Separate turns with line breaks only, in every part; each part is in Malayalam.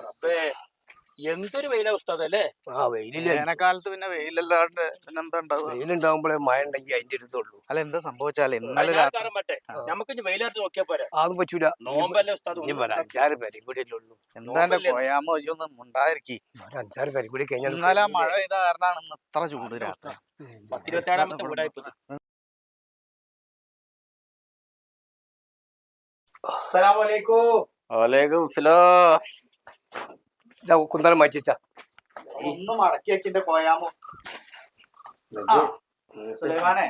റബ്ബേ എന്തൊരു വെയിലാ ഉസ്താദ് അല്ലേ?
ആ വെയിലില്ല.
വേനൽക്കാലത്ത് പിന്നെ വെയിലല്ലാണ്ട് പിന്നെന്താ ഉണ്ടാവുക
വെയിലുണ്ടാകുമ്പോഴേ മഴ ഉണ്ടെങ്കിൽ അതിന്റെ അടുത്തുള്ളൂ
അല്ല എന്താ സംഭവിച്ചാൽ ഇന്നലെ രാത്രി
നമുക്ക് വെയിലായിട്ട് നോക്കിയാ പോരാ.
അതൊന്നും പറ്റൂല.
നോമ്പല്ലേ ഉസ്താദ്
അഞ്ചാറ് പേരും കൂടി ഉള്ളൂ.
എന്താ? പോയാമോ ഒന്നും ഉണ്ടായിരിക്കി.
അഞ്ചാറ് പേരും കൂടി കഴിഞ്ഞാൽ
ഇന്നലെ ആ മഴ പെയ്ത കാരണമാണ് ഇന്ന് ഇത്ര ചൂട് രാത്രി.
പത്തിരുപത്തേഴാമത്തെ അസ്സലാമലൈക്കും
വലൈക്കും സലാം
ഇതാ കുന്തളം മാറ്റി വെച്ചാ.
ഒന്ന് മടക്കി വെക്കിന്റെ പോയാമോ? സുലൈമാനെ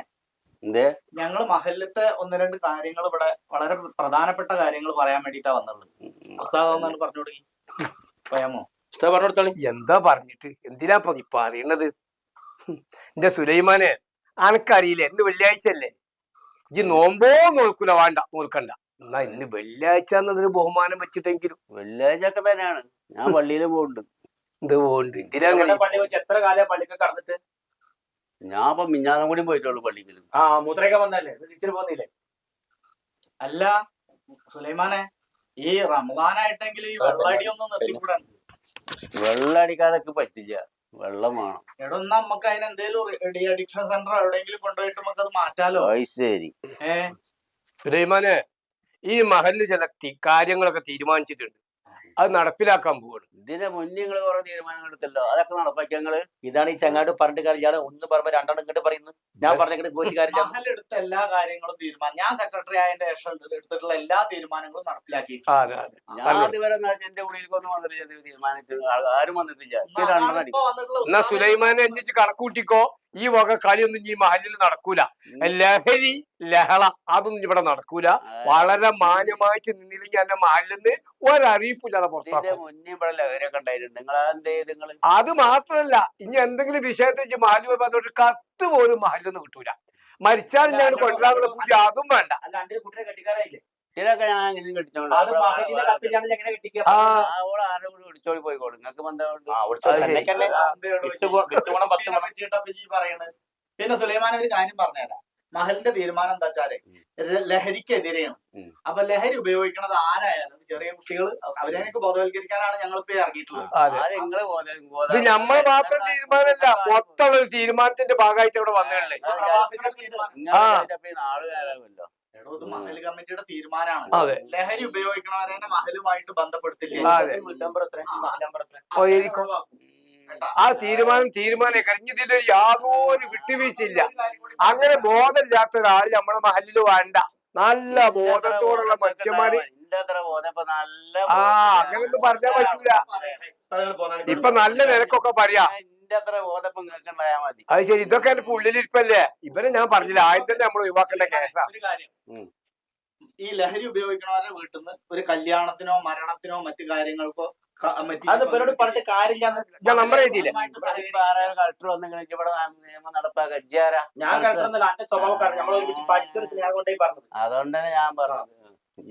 എന്തേ?
ഞങ്ങൾ മഹലിലത്തെ ഒന്ന് രണ്ട് കാര്യങ്ങൾ ഇവിടെ വളരെ പ്രധാനപ്പെട്ട കാര്യങ്ങൾ പറയാൻ വേണ്ടിട്ടാ വന്നുള്ളത് ഉസ്താദ് പറഞ്ഞു തുടങ്ങി പോയാമോ?
ഉസ്താദ് പറഞ്ഞു കൊടുത്തോളി.
എന്താ പറഞ്ഞിട്ട്? എന്തിനാ ഇപ്പൊ നീ പറയണത്? എന്റെ സുലൈമാനെ അനക്കറിയില്ല? ഇന്ന് വെള്ളിയാഴ്ച അല്ലേ ഇജ്ജ് നോമ്പോ നോക്കൂല വേണ്ട. നോക്കണ്ട എന്നാ ഇന്ന് വെള്ളിയാഴ്ച എന്നുള്ളൊരു ബഹുമാനം വെച്ചിട്ടെങ്കിലും.
വെള്ളിയാഴ്ച ഒക്കെ തന്നെയാണ്. ഞാൻ പള്ളിയിൽ പോകുന്നുണ്ട്
ഇത് പോണ്ട് എന്തിനാ അങ്ങനെ?
പള്ളി വെച്ച് എത്ര കാലം പള്ളിക്ക് കടന്നിട്ട്?
ഞാൻ ഇപ്പൊ മിഞ്ഞാന്നും കൂടി പോയിട്ടുള്ളൂ പള്ളിക്ക്
ആ വന്നല്ലേ പോന്നില്ലേ?
അല്ല സുലൈമാനെ ഈ റമദാനായിട്ടെങ്കിൽ ഈ വെള്ളടി ഒന്നും നിർത്തിക്കൂടാ?
വെള്ളം അടിക്കാതൊക്കെ പറ്റില്ല. വെള്ളം വേണം.
എടോ നമുക്ക് അതിന് എന്തെങ്കിലും ഡി അഡിക്ഷൻ സെന്റർ എവിടെയെങ്കിലും കൊണ്ടുപോയിട്ട് നമുക്ക് അത് മാറ്റാലോ?
അത് ശരി.
ഏ?
സുലൈമാനെ ഈ മഹലിൽ ചില കാര്യങ്ങളൊക്കെ തീരുമാനിച്ചിട്ടുണ്ട്. അത് നടപ്പിലാക്കാൻ പോവാണ്.
ഇതിന്റെ മുന്നേ നിങ്ങൾ കുറെ തീരുമാനങ്ങൾ എടുത്തല്ലോ. അതൊക്കെ നടപ്പാക്കി ഞങ്ങൾ
ഇതാണ് ഈ ചങ്ങാട് പറഞ്ഞിട്ട് കാര്യം. ഇയാൾ ഒന്ന് പറയുമ്പോ രണ്ടെണ്ണം ഇങ്ങോട്ട് പറയുന്നു. ഞാൻ പറഞ്ഞിട്ട് പോയിട്ട് കാര്യം
എടുത്ത എല്ലാ കാര്യങ്ങളും തീരുമാനം. ഞാൻ സെക്രട്ടറി ആയതിന്റെ ശേഷം എടുത്തിട്ടുള്ള എല്ലാ തീരുമാനങ്ങളും നടപ്പിലാക്കി
ഞാൻ
ഇതുവരെ
അതുവരെ എന്റെ ഉള്ളിലേക്കൊന്നും ഒന്ന് വന്നിട്ട് തീരുമാനിച്ചു ആ- ആരും വന്നിട്ടില്ല.
എന്നാ സുലൈമാനെ അന്വേഷിച്ച് കണക്കൂട്ടിക്കോ. ഈ വക കളിയൊന്നും ഈ മഹലിൽ നടക്കൂല. ലഹരി ലഹള അതൊന്നും ഇവിടെ നടക്കൂല. വളരെ മാന്യമായിട്ട് നിന്നില്ലെങ്കിൽ എന്റെ മഹലിൽ നിന്ന് ഒരറിയിപ്പില്ലാതെ
ഇതിന്റെ
പുറത്താക്കും. അത് മാത്രല്ല ഇനി എന്തെങ്കിലും വിഷയത്തിൽ മഹൽ ഒരു കത്ത് പോലും മഹലിൽ നിന്ന് കിട്ടൂല മരിച്ചാലും ഞാൻ കൊണ്ടുവരാനുള്ള പൂജ അതും വേണ്ട.
ഇതിലൊക്കെ ഞാൻ പോയിക്കോളും. നിങ്ങൾക്ക് ബന്ധമുണ്ട്?
പിന്നെ സുലൈമാൻ ഒരു കാര്യം പറഞ്ഞുതരാം. മഹലിന്റെ തീരുമാനം എന്താ വെച്ചാൽ ലഹരിക്കെതിരെയാണ്. അപ്പൊ ലഹരി ഉപയോഗിക്കുന്നത് ആരായാലും ചെറിയ കുട്ടികൾ അവരെയൊക്കെ ബോധവൽക്കരിക്കാനാണ് ഞങ്ങൾ ഇപ്പൊ ഇറങ്ങിയിട്ടുള്ളത്
നമ്മൾ മാത്രം തീരുമാനമല്ല മൊത്തമുള്ള ഒരു തീരുമാനത്തിന്റെ ഭാഗമായിട്ട് ഇവിടെ വന്നതല്ലേ
ഇപ്പൊ പ്രവാസികളുടെ
ആ.
വിചാരിച്ചപ്പോ ഈ നാടുകാരാകുമല്ലോ
എടോ, ഇത് മഹൽ കമ്മിറ്റിയുടെ തീരുമാനമാണ്. ലഹരി ഉപയോഗിക്കണവരെ തന്നെ മഹലുമായിട്ട് ബന്ധപ്പെടുത്തില്ല?
ആ, തീരുമാനം തീരുമാനം കഴിഞ്ഞതിൽ യാതൊരു വിട്ടുവീഴ്ചയില്ല. അങ്ങനെ ബോധമില്ലാത്ത ഒരാൾ നമ്മളെ മഹലിൽ വേണ്ട. നല്ല ബോധത്തോടുള്ള മനുഷ്യന്മാര്. ആ
അങ്ങനെ
അങ്ങനൊന്നും പറഞ്ഞാൽ പറ്റൂല. ഇപ്പൊ നല്ല നിരക്കൊക്കെ പറയാ. അത് ശരി ഇതൊക്കെ എന്റെ ഉള്ളിലിരിപ്പല്ലേ ഇവരെ ഞാൻ പറഞ്ഞില്ല. ആദ്യം തന്നെ നമ്മൾ ഒഴിവാക്കേണ്ട കേസാ.
ഈ ലഹരി ഉപയോഗിക്കണവരുടെ വീട്ടിൽ നിന്ന് ഒരു കല്യാണത്തിനോ മരണത്തിനോ മറ്റു കാര്യങ്ങൾക്കോ
അത് ഇവരോട് പറഞ്ഞിട്ട് കാര്യമില്ല
ഞാൻ നമ്പർ എഴുതിയില്ല.
കളക്ടർ വന്നിങ്ങനെ ഇവിടെ നിയമം നടപ്പാക്കുക. ഇജ്ജാരാ
ഞാൻ അന്റെ സ്വഭാവക്കാരൻ നമ്മൾ ഒരുമിച്ച് പഠിച്ചൊരു സ്നേഹം കൊണ്ടേ പറഞ്ഞത്.
അതുകൊണ്ട് തന്നെ ഞാൻ പറഞ്ഞത്.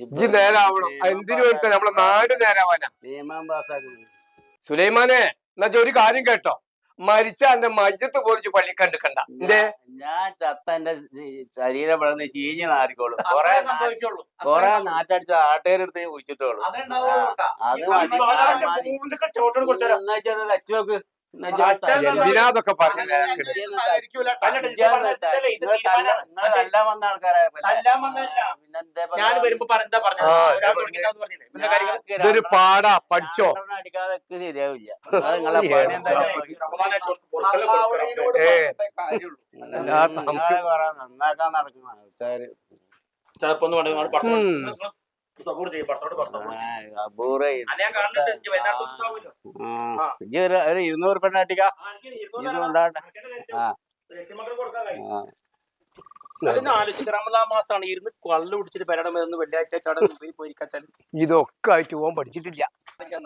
ഇജ്ജ് നേരാവണം. എന്തിനു വേണ്ടി നമ്മളെ നാട് നേരാവാനാ.
നിയമം
സുലൈമാനെ എന്നാ ഒരു കാര്യം കേട്ടോ. മരിച്ച എന്റെ മജ്ജത്ത് പൊറിച്ച് പള്ളി കണ്ടിക്കണ്ട. എന്തേ?
ഞാൻ ചത്ത എന്റെ ശരീരം പിളർന്ന് ചീഞ്ഞ് നാറിക്കോളും. കൊറേ കൊറേ നാറ്റടിച്ച ആട്ടേരെടുത്ത് കുഴിച്ചിട്ടോളൂ.
അതേ
എന്നാ വെച്ചാ നോക്ക്.
അതൊക്കെ പറഞ്ഞു?
നല്ല വന്ന ആൾക്കാരായപ്പോ അല്ലേ?
തല്ലാൻ വന്നതല്ല.
പിന്നെന്തേ ഇപ്പൊ
ഞാൻ
നിങ്ങൾ-
വരുമ്പോ പറ- എന്താ പറഞ്ഞത്
ആ,
ഒരാൾ തുടങ്ങിയിട്ടാന്ന് പറഞ്ഞില്ലേ? പിന്നെ കാര്യങ്ങൾ
ഞങ്ങൾക്ക്
ഇതൊരു പാടാ. പഠിച്ചോ.
അടിക്കാതെ ശരിയാവില്ല. നന്നാക്കാൻ നടക്കുന്ന ആൾക്കാര്
ചിലപ്പോ ചെയ്യ്,
ഒരു ഇരുന്നൂറ് പെണ്ണാട്ടിക്കാണ്
ആ, മാസമാണ്. ഇരുന്ന് കള്ളു കുടിച്ചിട്ട് പെരടം വരുന്ന വെള്ളിയാഴ്ച പോയിരിക്കാൻ
ഇതൊക്കെ ആയിട്ട് ഓൻ പഠിച്ചിട്ടില്ല.
ഓം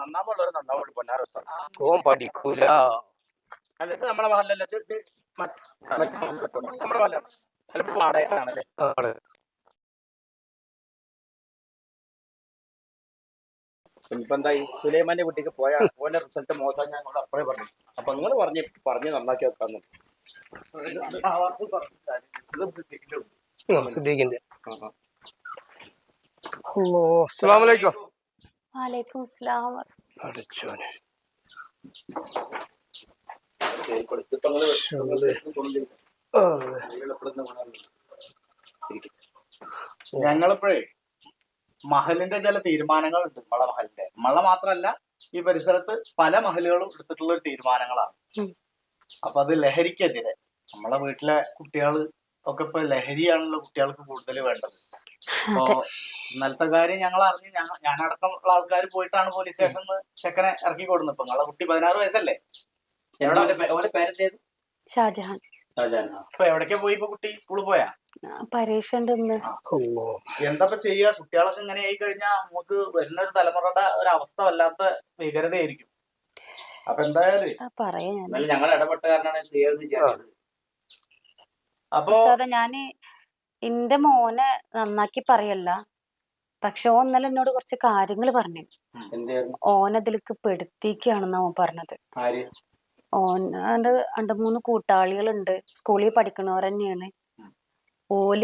നന്നാവുള്ളൂ. പൊന്നാരസ്ഥ
ഓൻ പഠിക്കൂല.
അല്ല ഇത് നമ്മളെ മഹല്ലല്ല? മറ്റേ നമ്മുടെ മഹല്ല ചിലപ്പോ വാടകയാണല്ലേ ഇനിയിപ്പോ എന്തായി? സുലൈമാന്റെ വീട്ടിലേക്ക് പോയ ഓന്റെ റിസൾട്ട് മോശം ഞാൻ നിങ്ങളോട് അപ്പഴേ പറഞ്ഞു. അപ്പൊ നിങ്ങൾ പറഞ്ഞ് പറഞ്ഞ് നന്നാക്കി വെക്കാന്ന്.
ഞങ്ങളിപ്പോഴേ? മഹലിന്റെ ചില തീരുമാനങ്ങളുണ്ട് മള മഹലിന്റെ. മള മാത്രല്ല ഈ പരിസരത്ത് പല മഹലുകളും എടുത്തിട്ടുള്ള ഒരു തീരുമാനങ്ങളാണ്. അപ്പൊ അത് ലഹരിക്കെതിരെ. നമ്മളെ വീട്ടിലെ കുട്ടികൾ ഒക്കെ ഇപ്പൊ ലഹരിയാണല്ലോ കുട്ടികൾക്ക് കൂടുതൽ വേണ്ടത്. അപ്പോ ഇന്നലത്തെ കാര്യം ഞങ്ങൾ അറിഞ്ഞ് ഞാനടക്കമുള്ള ആൾക്കാർ പോയിട്ടാണ് പോലീസ് സ്റ്റേഷനിൽ ചെക്കനെ ഇറക്കി കൊടുക്കുന്നത് ഇപ്പൊ നിങ്ങളെ കുട്ടി പതിനാറ് വയസ്സല്ലേ?
ഓന്റെ പേരെന്തേത്
ഷാജഹാൻ.
ഇപ്പൊ എവിടേക്കാ പോയി ഇപ്പൊ കുട്ടി? സ്കൂളിൽ പോയാ?
ആ, പരീക്ഷ ഉണ്ട് ഇന്ന്
എന്താ ചെയ്യാ? കുട്ടികളൊക്കെ ഇങ്ങനെ ആയി കഴിഞ്ഞാൽ നമുക്ക് വരുന്ന ഒരു തലമുറയുടെ ഒരു അവസ്ഥ വല്ലാത്ത ഭീകരതയായിരിക്കും. അപ്പൊ എന്തായാലും
ആ, പറയാ
ഞങ്ങൾ ഇടപെട്ട കാരണമാണ് ചെയ്യാന്ന് ചെയ്യാൻ
അപ്പൊ
ഉസ്താദെ ഞാൻ എന്റെ മോനെ നന്നാക്കി പറയല്ല. പക്ഷെ ഓൻ ഇന്നലെ എന്നോട് കുറച്ച് കാര്യങ്ങൾ പറഞ്ഞു. ഓനതിലേക്ക് പെടുത്തിക്കാണെന്നാ ഓൻ പറഞ്ഞത്. ഓൻ രണ്ട് മൂന്ന് കൂട്ടാളികളുണ്ട്. സ്കൂളിൽ പഠിക്കണവർ തന്നെയാണ്. ഓൽ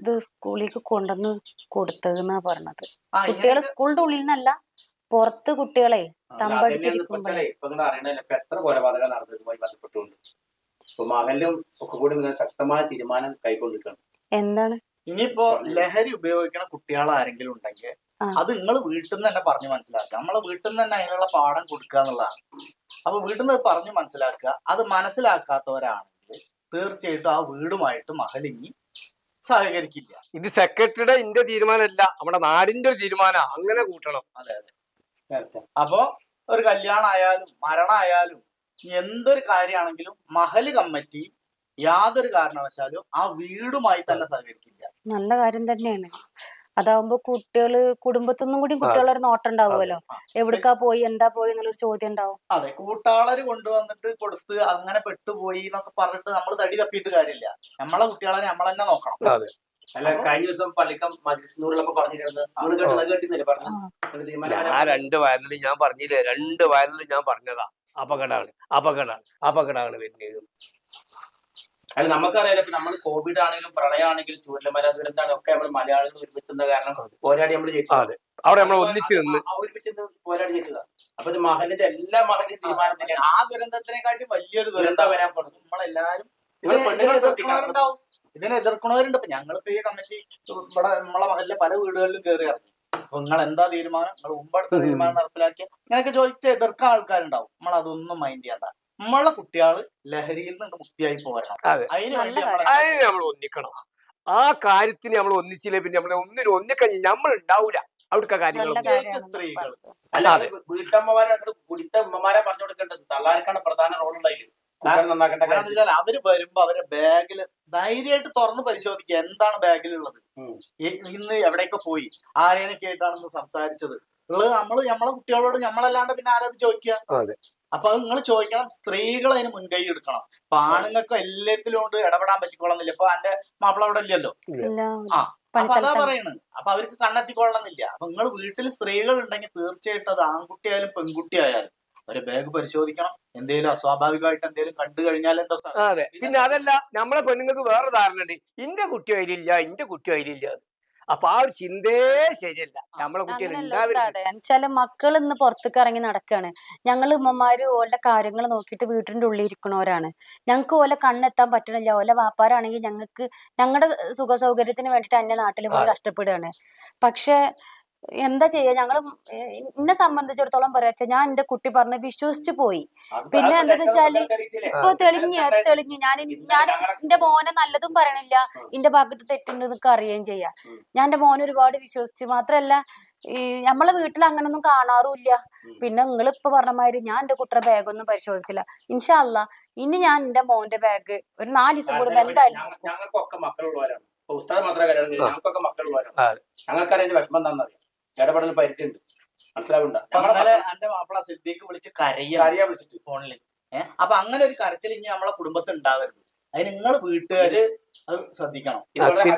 ഇത് സ്കൂളിലേക്ക് കൊണ്ടുവന്ന് കൊടുത്തതെന്നാ പറഞ്ഞത്. കുട്ടികളെ സ്കൂളിന്റെ ഉള്ളിൽ നിന്നല്ല പുറത്ത് കുട്ടികളെ തമ്പടിച്ചിരിക്കുമ്പോഴേ
ഒക്കെ കൂടി ശക്തമായ തീരുമാനം കൈക്കൊണ്ടിരിക്കണം.
എന്താണ്?
ഇനിയിപ്പോ ലഹരി ഉപയോഗിക്കുന്ന കുട്ടികൾ ആരെങ്കിലും ഉണ്ടെങ്കിൽ അത് നിങ്ങൾ വീട്ടിൽ നിന്ന് തന്നെ പറഞ്ഞു മനസ്സിലാക്കുക. നമ്മളെ വീട്ടിൽ നിന്ന് തന്നെ അതിനുള്ള പാഠം കൊടുക്കുക എന്നുള്ളതാണ്. അപ്പൊ വീട്ടിൽ നിന്ന് പറഞ്ഞു മനസ്സിലാക്കുക. അത് മനസ്സിലാക്കാത്തവരാണെങ്കിൽ തീർച്ചയായിട്ടും ആ വീടുമായിട്ട് മഹലിങ്ങി സഹകരിക്കില്ല.
ഇത് സെക്രട്ടറിയുടെ ഇന്റെ തീരുമാനമല്ല നമ്മുടെ നാടിന്റെ ഒരു തീരുമാനം അങ്ങനെ കൂട്ടണം.
അതെ അതെ. അപ്പോ ഒരു കല്യാണമായാലും മരണമായാലും എന്തൊരു കാര്യമാണെങ്കിലും മഹൽ കമ്മിറ്റി യാതൊരു കാരണവശാലും ആ വീടുമായി തന്നെ സഹകരിക്കില്ല.
നല്ല കാര്യം തന്നെയാണ്. അതാവുമ്പോ കുട്ടികൾ കുടുംബത്തൊന്നും കൂടി കുട്ടികളൊരു നോട്ടം ഉണ്ടാവുമല്ലോ.
ആ.
എവിടക്കാ പോയി എന്താ പോയി എന്നുള്ളൊരു ചോദ്യം ഉണ്ടാവും.
അതെ. കൂട്ടാളര് കൊണ്ടുവന്നിട്ട് കൊടുത്ത് അങ്ങനെ പെട്ടുപോയി എന്നൊക്കെ പറഞ്ഞിട്ട് നമ്മൾ തടി തപ്പിയിട്ട് കാര്യമില്ല. നമ്മളെ കുട്ടികളെ നമ്മൾ തന്നെ നോക്കണം
അല്ല കഴിഞ്ഞ ദിവസം പള്ളിക്കം മജിസ്നൂറിലൊക്കെ പറഞ്ഞിരുന്നത്.
ഞാൻ രണ്ട് വയലിൽ ഞാൻ പറഞ്ഞില്ലേ? രണ്ട് വയലിൽ ഞാൻ പറഞ്ഞതാ. അപകടമാണ്. അപകടമാണ്. അപകടമാണ് വരുന്നത്
അല്ല നമുക്കറിയാലോ ഇപ്പൊ നമ്മൾ കോവിഡ് ആണെങ്കിലും പ്രളയമാണെങ്കിലും ചൂരലമല ദുരന്താണ് ഒക്കെ നമ്മൾ മലയാളികൾ ഒരുമിച്ചെന്ന കാരണം പോരാടി നമ്മൾ ജയിച്ചു
അവിടെ നമ്മൾ ഒന്നിച്ച് നിന്ന്
ഒരുമിച്ച് പോരാടി ജയിച്ചതാണ് അപ്പൊ ഇത് മകന്റെ എല്ലാ മഹലിന്റെ തീരുമാനം തന്നെയാണ്.
ആ ദുരന്തത്തിനെക്കാട്ടി വലിയൊരു
ദുരന്തം. വരാൻ പോകുന്നത്
നമ്മളെല്ലാരും ഇതിനെ
പെണ്ണുങ്ങളെ
എതിർക്കുന്നവരുണ്ടാവും ഇതിനെ എതിർക്കുന്നവരുണ്ട് ഇപ്പൊ ഞങ്ങളിപ്പോ ഈ കമ്മിറ്റി ഇവിടെ നമ്മളെ മഹലിലെ പല വീടുകളിലും കയറി ഇറങ്ങി. അപ്പൊ നിങ്ങൾ എന്താ തീരുമാനം? നിങ്ങൾ മുമ്പെടുത്ത. തീരുമാനം നടപ്പിലാക്കിയ? ഇങ്ങനെയൊക്കെ ചോദിച്ച എതിർക്കാൻ ആൾക്കാരുണ്ടാവും. നമ്മൾ അതൊന്നും മൈൻഡ് ചെയ്യണ്ട. നമ്മളെ കുട്ടികൾ ലഹരിയിൽ നിന്ന് മുക്തിയായി പോരാ.
അതെ.
അതിന് വേണ്ടി
അതിന് നമ്മൾ ഒന്നിക്കണം. ആ കാര്യത്തിന് നമ്മൾ ഒന്നിച്ചില്ലേ പിന്നെ നമ്മളെ ഒന്നിനും ഒന്നിക്കഴിഞ്ഞ് നമ്മൾ ഉണ്ടാവൂല. അവിടുത്തെ കാര്യങ്ങൾ
സ്ത്രീകൾ.
അല്ലാതെ വീട്ടമ്മമാരെ കുടിത്ത ഉമ്മമാരെ പറഞ്ഞു കൊടുക്കേണ്ടത് തള്ളാർക്കാണ് പ്രധാന റോൾ ഉണ്ടായി
കാരണം അവർ വരുമ്പോ അവരെ ബാഗിൽ ധൈര്യമായിട്ട് തുറന്ന് പരിശോധിക്കുക എന്താണ് ബാഗിലുള്ളത്. ഇന്ന് എവിടെയൊക്കെ പോയി? ആരേനൊക്കെ ആയിട്ടാണെന്ന് സംസാരിച്ചത്? നമ്മൾ നമ്മളെ കുട്ടികളോട് നമ്മളല്ലാണ്ട് പിന്നെ ആരാത് ചോദിക്കുക?
അതെ.
അപ്പൊ അത് നിങ്ങൾ ചോദിക്കണം സ്ത്രീകൾ അതിന് മുൻകൈ എടുക്കണം. അപ്പൊ ആണുങ്ങൾക്ക് എല്ലാത്തിലും കൊണ്ട് ഇടപെടാൻ പറ്റിക്കൊള്ളുന്നില്ല ഇപ്പൊ എന്റെ മാപ്പിള അവിടെ ഇല്ലല്ലോ.
ഇല്ല.
ആ. അപ്പൊ അതാ
പറയണത്
പറയുന്നത് അപ്പൊ അവർക്ക് കണ്ണെത്തിക്കൊള്ളണമെന്നില്ല അപ്പൊ നിങ്ങൾ വീട്ടിൽ സ്ത്രീകൾ ഉണ്ടെങ്കിൽ തീർച്ചയായിട്ടും അത് ആൺകുട്ടിയായാലും പെൺകുട്ടിയായാലും ഒരു ബാഗ് പരിശോധിക്കണം. എന്തെങ്കിലും അസ്വാഭാവികമായിട്ട് എന്തെങ്കിലും കണ്ടു കഴിഞ്ഞാൽ എന്താ സാർ
അതെ. പിന്നെ അതല്ല നമ്മളെ പെണ്ണുങ്ങൾക്ക് വേറെ ധാരണ ഉണ്ട് ഇന്റെ കുട്ടി അതിലില്ല ഇന്റെ കുട്ടി അതിലില്ല അപ്പൊ ആ ഒരു ചിന്തേ ശരിയല്ല. നമ്മളെ കുട്ടികൾ
മക്കൾ ഇന്ന് പുറത്തേക്ക് ഇറങ്ങി നടക്കാണ്. ഞങ്ങൾ ഉമ്മമാര് ഓലെ കാര്യങ്ങൾ നോക്കിയിട്ട് വീട്ടിന്റെ ഉള്ളിൽ ഇരിക്കണവരാണ് ഞങ്ങൾക്ക് ഓലെ കണ്ണെത്താൻ പറ്റണില്ല. ഓലെ വാപ്പാരാണെങ്കിൽ ഞങ്ങൾക്ക് ഞങ്ങളുടെ സുഖ സൗകര്യത്തിന് വേണ്ടിയിട്ട് അന്യ നാട്ടിൽ പോയി കഷ്ടപ്പെടുകയാണ്. പക്ഷെ എന്താ ചെയ്യാ? ഞങ്ങൾ എന്നെ സംബന്ധിച്ചിടത്തോളം പറയാ ഞാൻ എന്റെ കുട്ടി പറഞ്ഞ് വിശ്വസിച്ചു പോയി. പിന്നെ എന്താന്ന് വെച്ചാൽ ഇപ്പൊ തെളിഞ്ഞു തെളിഞ്ഞു. ഞാൻ ഞാൻ എന്റെ മോനെ നല്ലതും പറയണില്ല. എന്റെ ഭാഗത്ത് തെറ്റുണ്ടെന്നൊക്കെ അറിയുകയും ചെയ്യാം. ഞാൻ എന്റെ മോനെ ഒരുപാട് വിശ്വസിച്ചു മാത്രല്ല ഈ നമ്മളെ വീട്ടിൽ അങ്ങനൊന്നും കാണാറുമില്ല. പിന്നെ നിങ്ങൾ ഇപ്പൊ പറഞ്ഞ മാതിരി ഞാൻ എന്റെ കുട്ടിയുടെ ബാഗ് ഒന്നും പരിശോധിച്ചില്ല. ഇൻഷാല്ല ഇനി ഞാൻ എന്റെ മോന്റെ ബാഗ് ഒരു നാല് ദിവസം കൂടുമ്പോ എന്തായാലും
ഞങ്ങൾക്കൊക്കെ മക്കളുള്ളവരാണ്. ഉസ്താദ് മാത്രമേ.
ആ.
ഞങ്ങൾക്കൊക്കെ മക്കളുള്ളവരാണ്.
അതെ.
ഞങ്ങൾക്കറിയാം അതിന്റെ വിഷമം എന്താണെന്നറിയാം? ഇടപെടൽ പരിചയമുണ്ട്. മനസ്സിലാവുണ്ട
എന്റെ മാപ്പിള സിദ്ദീഖ് വിളിച്ച് കരയാ
കരയാ വിളിച്ചിട്ട്.
ഫോണിൽ ഏഹ് അപ്പൊ അങ്ങനെ ഒരു കരച്ചിൽ ഇനി നമ്മളെ കുടുംബത്തിൽ ഉണ്ടാവരുത്. അതിന് നിങ്ങൾ വീട്ടുകാര് അത് ശ്രദ്ധിക്കണം.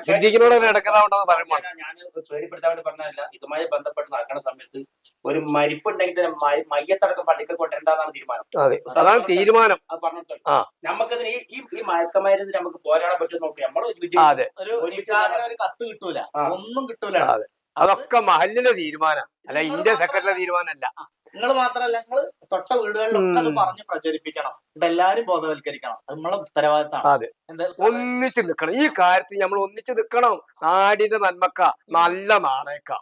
സിദ്ദീഖിനോട്
ഞാൻ- പേടിപ്പെടുത്താൻ വേണ്ടി പറഞ്ഞതല്ല. ഇതുമായി ബന്ധപ്പെട്ട് നടക്കുന്ന സമയത്ത് ഒരു മരിപ്പുണ്ടെങ്കിൽ തന്നെ മയ- മയ്യത്തടക്കം പള്ളിക്ക് കൊണ്ടുവരണ്ടെന്നാണ് തീരുമാനം.
അതെ. അതാണ് തീരുമാനം.
അത് പറഞ്ഞിട്ട്
നമുക്ക്
നമുക്കതിന് ഈ ഈ- മയക്കമരുന്ന് നമുക്ക് പോരാടാൻ പറ്റും നോക്കി നമ്മൾ
ഒരു കത്ത് കിട്ടൂല. ഒന്നും കിട്ടൂല
അതെ. അതൊക്കെ മഹലിന്റെ തീരുമാനം. അല്ല ഇന്ത്യ സെക്രട്ടറിയുടെ തീരുമാനമല്ല.
നിങ്ങൾ മാത്രമല്ല നിങ്ങൾ തൊട്ട വീടുകളിലൊക്കെ അത്. പറഞ്ഞ് പ്രചരിപ്പിക്കണം. എല്ലാരും ബോധവൽക്കരിക്കണം. അത് നമ്മളെ ഉത്തരവാദിത്തമാണ്.
അതെ. ഒന്നിച്ച് നിൽക്കണം. ഈ കാര്യത്തിൽ നമ്മൾ ഒന്നിച്ച് നിൽക്കണം. നാടിന്റെ നന്മക്ക നല്ല നാണയക്ക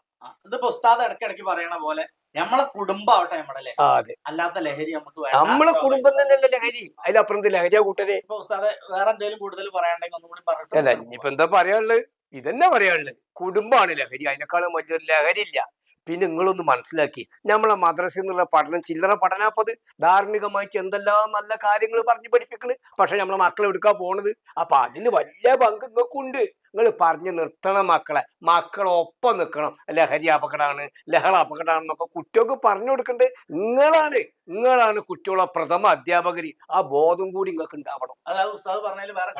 ഇത് പുസ്താദ് ഉസ്താദ് ഇടയ്ക്കിടയ്ക്ക് പറയണ പോലെ നമ്മളെ കുടുംബാവട്ടെ നമ്മുടെ
അതെ.
അല്ലാത്ത ലഹരി നമുക്ക്
നമ്മളെ കുടുംബം തന്നെയല്ലേ ലഹരി? അതിലപ്പുറം ലഹരിയാ കൂട്ടരെ?
ഇപ്പൊ ഉസ്താദ് വേറെ എന്തെങ്കിലും കൂടുതൽ പറയാണ്ടെങ്കിൽ
ഒന്നുകൂടി
പറഞ്ഞിട്ട്
ഇനിയിപ്പോ എന്താ പറയാനുള്ളത്? ഇതന്നെ പറയാനുള്ളത്? കുടുംബമാണ് ലഹരി. അതിനേക്കാളും വലിയൊരു ലഹരി ഇല്ല പിന്നെ നിങ്ങളൊന്ന് മനസ്സിലാക്കി. നമ്മളെ മദ്രസയിൽ നിന്നുള്ള പഠനം ചില്ലറ പഠനാപ്പത് ധാർമ്മികമായിട്ട് എന്തെല്ലാം നല്ല കാര്യങ്ങൾ പറഞ്ഞു പഠിപ്പിക്കണ്. പക്ഷെ നമ്മളെ മക്കളെ എടുക്കാൻ പോണത്? അപ്പൊ അതിന് വലിയ പങ്ക് നിങ്ങൾക്കുണ്ട്. നിങ്ങൾ പറഞ്ഞു നിർത്തണം മക്കളെ. മക്കളൊപ്പം നിൽക്കണം. ലഹരി അപകടമാണ് ലഹള അപകടമാണെന്നൊക്കെ കുട്ടികൾക്ക് പറഞ്ഞു കൊടുക്കേണ്ടത് നിങ്ങളാണ് നിങ്ങളാണ് കുട്ടികളെ പ്രഥമ അധ്യാപകര്. ആ ബോധം കൂടി നിങ്ങൾക്ക് ഉണ്ടാവണം.
അതായത് ഉസ്താദ് വേറെ.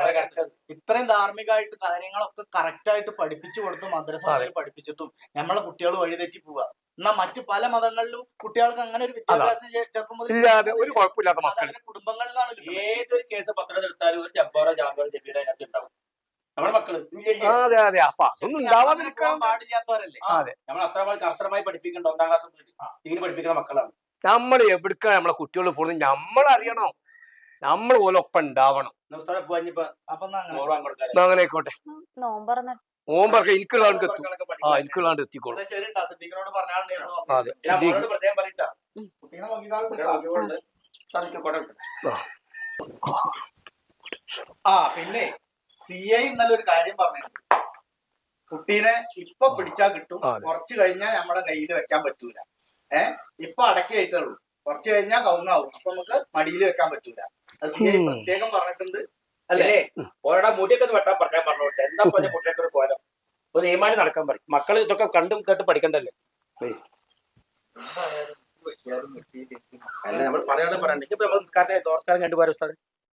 ഇത്രയും ധാർമ്മികമായിട്ട് കാര്യങ്ങളൊക്കെ കറക്റ്റ് ആയിട്ട് പഠിപ്പിച്ചു കൊടുത്ത് മദ്രസ പഠിപ്പിച്ചിട്ടും നമ്മളെ കുട്ടികൾ വഴിതെറ്റി പോവുക എന്നാ മറ്റു പല മതങ്ങളിലും കുട്ടികൾക്ക് അങ്ങനെ ഒരു വിദ്യാഭ്യാസം ചെറുപ്പം മുതൽ
ഒരു കുഴപ്പമില്ലാത്ത
കുടുംബങ്ങളിലാണ്
ഏതൊരു കേസ് പത്രം എടുത്താലും ഒരു ജബ്ബാറോ ജാബറോ ജബീറോ അതിനകത്ത് ഉണ്ടാവും. നമ്മുടെ
മക്കൾ. അതെ അതെ. അപ്പൊ അതൊന്നും ഉണ്ടാവാതിരിക്കാൻ
പാടില്ലാത്തവരല്ലേ?
അതെ.
നമ്മൾ അത്രമാതിരി കർശനമായി പഠിപ്പിക്കേണ്ട ഒന്നാം ക്ലാസ് ഇങ്ങനെ പഠിപ്പിക്കുന്ന മക്കളാണ്.
നമ്മൾ എവിടുക്കാണ് നമ്മളെ കുട്ടികൾ പോകുന്നത്? നമ്മൾ അറിയണം നമ്മൾ പോലെ ഒപ്പം ഉണ്ടാവണം.
അങ്ങനെ?
ആയിക്കോട്ടെ.
നോമ്പറന്ന
ഓമ്പറൊക്കെ എനിക്കുള്ള ആൾക്ക് എത്തും. ആ എനിക്കുള്ള എത്തിക്കോളും. അതെ.
ആ പിന്നെ സി ഐ ഇന്നലെ ഒരു കാര്യം പറഞ്ഞു കുട്ടീനെ ഇപ്പൊ പിടിച്ചാ കിട്ടും. കുറച്ച് കഴിഞ്ഞാൽ നമ്മുടെ കയ്യിൽ വെക്കാൻ പറ്റൂല. ഏർ ഇപ്പൊ അടക്കി ആയിട്ടുള്ളൂ കുറച്ച് കഴിഞ്ഞാൽ കവുങ്ങാവും. അപ്പൊ നമുക്ക് മടിയിൽ വെക്കാൻ പറ്റൂല. അത് സി ഐ പ്രത്യേകം പറഞ്ഞിട്ടുണ്ട്.
അല്ലേ? ഓരോ മുടിയൊക്കെ ഒന്ന് വെട്ടാൻ പറയാൻ പറഞ്ഞോട്ടെ. എന്താ പോലെ മുടിയൊക്കെ ഒരു കോലം? ഒരു നിയമാനം നടക്കാൻ പറയും. മക്കൾ ഇതൊക്കെ കണ്ടും കേട്ട് പഠിക്കണ്ടല്ലേ? അല്ല നമ്മൾ പറയാതെ പറയണ്ടെങ്കിൽ ഇപ്പൊ നമ്മൾ നിസ്കാരത്തെ തോസ്കാരം കണ്ടുപോരാ ഉസ്താദ്?